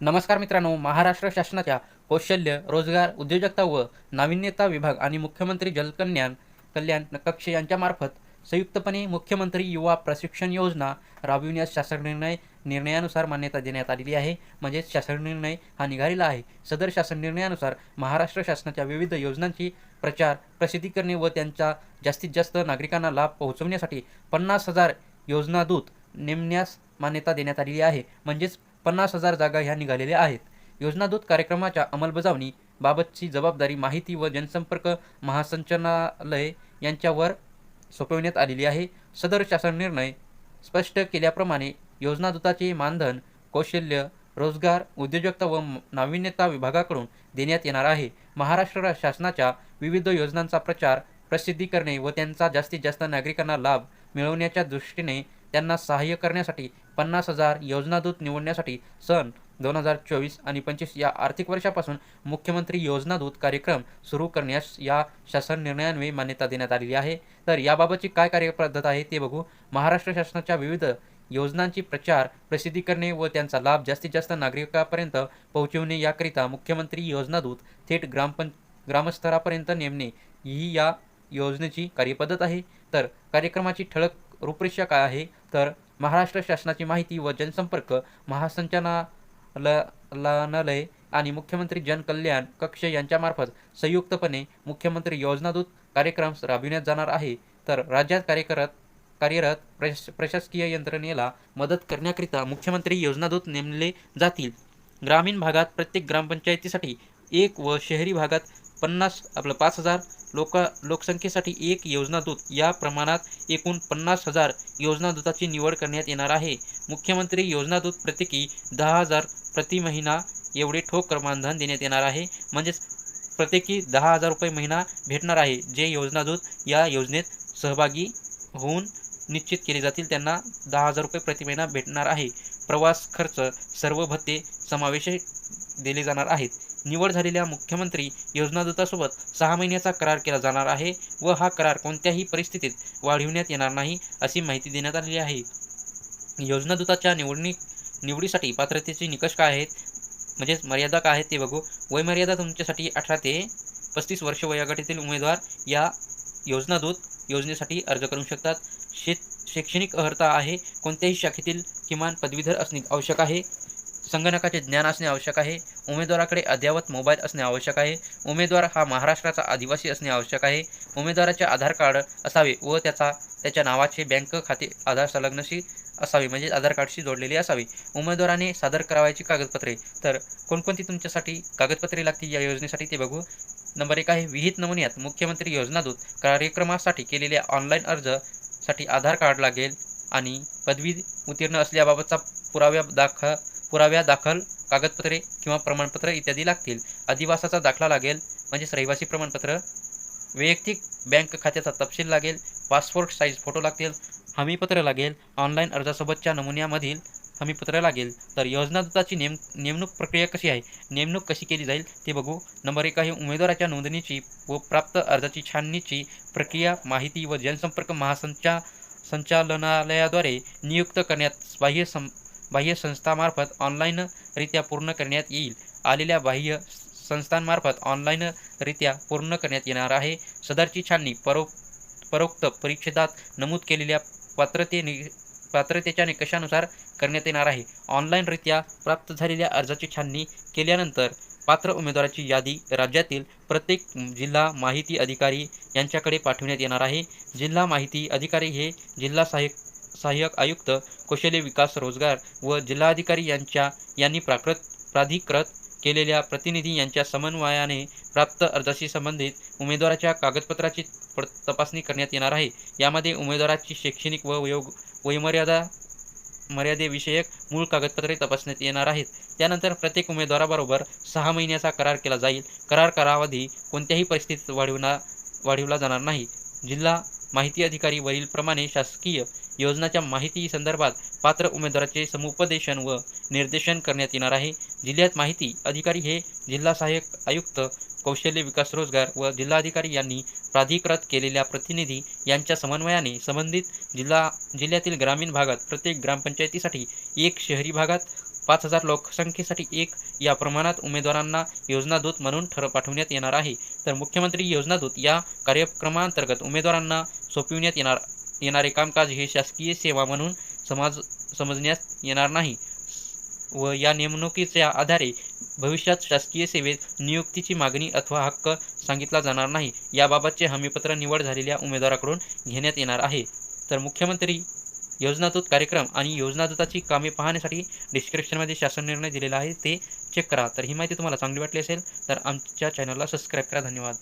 नमस्कार मित्रांनो महाराष्ट्र शासनाच्या कौशल्य रोजगार उद्योजकता व नाविन्यता विभाग आणि मुख्यमंत्री जलकल्याण कल्याण कक्ष यांच्यामार्फत संयुक्तपणे मुख्यमंत्री युवा प्रशिक्षण योजना राबविण्यास शासन निर्णय निर्णयानुसार मान्यता देण्यात आलेली आहे. म्हणजेच शासन निर्णय हा निघालेला आहे. सदर शासन निर्णयानुसार महाराष्ट्र शासनाच्या विविध योजनांची प्रचार प्रसिद्धी करणे व त्यांचा जास्तीत जास्त नागरिकांना लाभ पोहोचवण्यासाठी पन्नास हजार योजनादूत नेमण्यास मान्यता देण्यात आलेली आहे. म्हणजेच पन्नास हजार जागा ह्या निघालेल्या आहेत. योजनादूत कार्यक्रमाच्या अंमलबजावणी बाबतची जबाबदारी माहिती व जनसंपर्क महासंचालनालय यांच्यावर सोपविण्यात आलेली आहे. सदर शासन निर्णय स्पष्ट केल्याप्रमाणे योजनादूताचे मानधन कौशल्य रोजगार उद्योजकता व नाविन्यता विभागाकडून देण्यात येणार आहे. महाराष्ट्र शासनाच्या विविध योजनांचा प्रचार प्रसिद्धी करणे व त्यांचा जास्तीत जास्त नागरिकांना लाभ मिळवण्याच्या दृष्टीने त्यांना सहाय्य करण्यासाठी पन्नास हजार योजनादूत निवडण्यासाठी सन दोन हजार चोवीस आणि पंचवीस या आर्थिक वर्षापासून मुख्यमंत्री योजनादूत कार्यक्रम सुरू करण्यास या शासन निर्णयान्वये मान्यता देण्यात आलेली आहे. तर याबाबतची काय कार्यपद्धत आहे ते बघू. महाराष्ट्र शासनाच्या विविध योजनांची प्रचार प्रसिद्धी करणे व त्यांचा लाभ जास्तीत जास्त नागरिकांपर्यंत पोहोचवणे याकरिता मुख्यमंत्री योजनादूत थेट ग्रामपं ग्रामस्तरापर्यंत नेमणे ही या योजनेची कार्यपद्धत आहे. तर कार्यक्रमाची ठळक रूपरेषा काय आहे? तर महाराष्ट्र शासनाची माहिती व जनसंपर्क महासंचालनालय आणि मुख्यमंत्री जनकल्याण कक्ष यांच्यामार्फत संयुक्तपणे मुख्यमंत्री योजनादूत कार्यक्रम राबविण्यात जाणार आहे. तर राज्यात कार्यरत कार्यरत प्रश प्रशासकीय यंत्रणेला मदत करण्याकरिता मुख्यमंत्री योजनादूत नेमले जातील. ग्रामीण भागात प्रत्येक ग्रामपंचायतीसाठी एक व शहरी भागात पन्नास आपलं पाच हजार लोक लोकसंख्येसाठी एक योजनादूत या प्रमाणात एकूण पन्नास हजार योजनादूताची निवड करण्यात येणार आहे. मुख्यमंत्री योजनादूत प्रत्येकी दहा हजार प्रति महिना एवढे ठोक मानधन देण्यात येणार आहे. म्हणजेच प्रत्येकी दहा हजार रुपये महिना भेटणार आहे. जे योजनादूत या योजनेत सहभागी होऊन निश्चित केले जातील त्यांना दहा हजार रुपये प्रति महिना भेटणार आहे. प्रवास खर्च सर्व भत्ते समावेश दिले जाणार आहेत. निवड झालेल्या मुख्यमंत्री योजनादूतासोबत सहा महिन्याचा करार केला जाणार आहे व हा करार कोणत्याही परिस्थितीत वाढविण्यात येणार नाही अशी माहिती देण्यात आलेली आहे. योजनादूताच्या निवडणी निवडीसाठी पात्रतेचे निकष काय आहेत? म्हणजेच मर्यादा काय आहेत ते बघू. वयमर्यादा तुमच्यासाठी अठरा ते पस्तीस वर्ष वयोगटातील उमेदवार या योजनादूत योजनेसाठी अर्ज करू शकतात. शेत शैक्षणिक अर्हता आहे. कोणत्याही शाखेतील किमान पदवीधर असणे आवश्यक आहे. संगणकाचे ज्ञान असणे आवश्यक आहे. उमेदवाराकडे अद्ययावत मोबाईल असणे आवश्यक आहे. उमेदवार हा महाराष्ट्राचा आदिवासी असणे आवश्यक आहे. उमेदवाराचे आधार कार्ड असावे व त्याचा त्याच्या नावाचे बँक खाते आधार संलग्नशी असावे म्हणजे आधार कार्डशी जोडलेली असावे. उमेदवाराने सादर करावयाची कागदपत्रे. तर कोणकोणती तुमच्यासाठी कागदपत्रे लागतील या योजनेसाठी ते बघू. नंबर एक आहे विहित नमुन्यात मुख्यमंत्री योजनादूत कार्यक्रमासाठी केलेल्या ऑनलाईन अर्जसाठी आधार कार्ड लागेल आणि पदवी उत्तीर्ण असल्याबाबतचा पुराव्या दाखल पुराव्या दाखल कागदपत्रे किंवा प्रमाणपत्र इत्यादी लागतील. अधिवासाचा दाखला लागेल म्हणजेच रहिवासी प्रमाणपत्र. वैयक्तिक बँक खात्याचा तपशील लागेल पासपोर्ट साईज फोटो लागतील हमीपत्र लागेल ऑनलाईन अर्जासोबतच्या नमुन्यामधील हमीपत्र लागेल. तर योजनादूताची नेम नेमणूक प्रक्रिया कशी आहे? नेमणूक कशी केली जाईल? ते बघू. नंबर एक आहे उमेदवाराच्या नोंदणीची व प्राप्त अर्जाची छाननीची प्रक्रिया माहिती व जनसंपर्क महासंचा संचालनालयाद्वारे नियुक्त करण्यात बाह्य सं बाह्य संस्थामार्फत ऑनलाईनरित्या पूर्ण करण्यात येईल. आलेल्या बाह्य संस्थांमार्फत ऑनलाईनरित्या पूर्ण करण्यात येणार आहे. सदरची छाननी परो परोक्त परिच्छेदात नमूद केलेल्या पात्रते नि पात्रतेच्या निकषानुसार करण्यात येणार आहे. ऑनलाईनरित्या प्राप्त झालेल्या अर्जाची छाननी केल्यानंतर पात्र उमेदवाराची यादी राज्यातील प्रत्येक जिल्हा माहिती अधिकारी यांच्याकडे पाठवण्यात येणार आहे. जिल्हा माहिती अधिकारी हे जिल्हा सहाय्यक सहाय्यक आयुक्त कौशल्य विकास रोजगार व जिल्हाधिकारी यांच्या यांनी प्राकृत प्राधिकृत केलेल्या प्रतिनिधी यांच्या समन्वयाने प्राप्त अर्जाशी संबंधित उमेदवाराच्या कागदपत्राची तपासणी करण्यात येणार आहे. यामध्ये उमेदवाराची शैक्षणिक व वयोग वयोमर्यादा मर्यादेविषयक मूळ कागदपत्रे तपासण्यात येणार आहेत. त्यानंतर प्रत्येक उमेदवाराबरोबर सहा महिन्याचा करार केला जाईल. करार कालावधी कोणत्याही परिस्थितीत वाढविणार वाढविला जाणार नाही. जिल्हा माहिती अधिकारी वरीलप्रमाणे शासकीय योजनाच्या माहिती संदर्भात पात्र उमेदवाराचे समुपदेशन व निर्देशन करण्यात येणार आहे. जिल्ह्यात माहिती अधिकारी हे जिल्हा सहाय्यक आयुक्त कौशल्य विकास रोजगार व जिल्हाधिकारी यांनी प्राधिकृत केलेल्या प्रतिनिधी यांच्या समन्वयाने संबंधित जिल्हा जिल्ह्यातील ग्रामीण भागात प्रत्येक ग्रामपंचायतीसाठी एक शहरी भागात पाच हजार लोकसंख्येसाठी एक या प्रमाणात उमेदवारांना योजनादूत म्हणून ठर पाठवण्यात येणार आहे. तर मुख्यमंत्री योजनादूत या कार्यक्रमांतर्गत उमेदवारांना सोपविण्यात येणार येणारे कामकाज हे शासकीय सेवा म्हणून समाज समजण्यात येणार नाही. व या नेमणुकीच्या आधारे भविष्यात शासकीय सेवेत नियुक्तीची मागणी अथवा हक्क सांगितला जाणार नाही. याबाबतचे हमीपत्र निवड झालेल्या उमेदवाराकडून घेण्यात येणार आहे. तर मुख्यमंत्री योजनादूत कार्यक्रम आणि योजनादूताची कामे पाहण्यासाठी डिस्क्रिप्शनमध्ये शासन निर्णय दिलेला आहे ते चेक करा. तर ही माहिती तुम्हाला चांगली वाटली असेल तर आमच्या चॅनलला सबस्क्राईब करा. धन्यवाद.